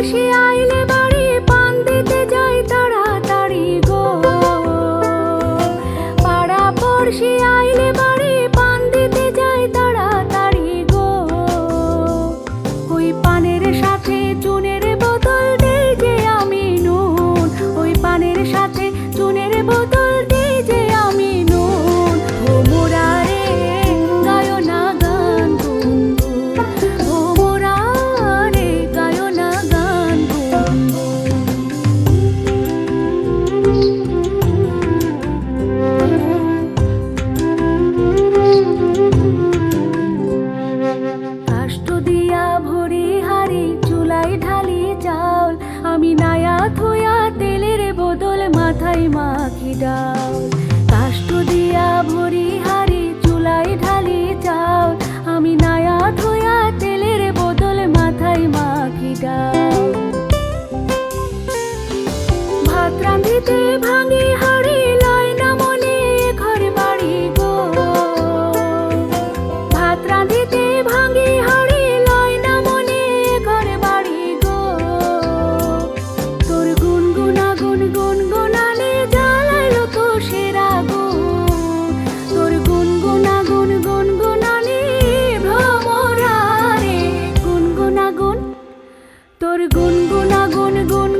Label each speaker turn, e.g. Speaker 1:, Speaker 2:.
Speaker 1: বর্ষে আইলে তাই মাখি ডাল। কাষ্ট দিয়া ভরি হারি চুলাই ঢালি চাল। আমি নায়া ধুয়া তেলের বদলে মাথায় মাখি ডাল। ভাত রাঁধিতে ভাঙে তোর গুনগুনা গুনগুন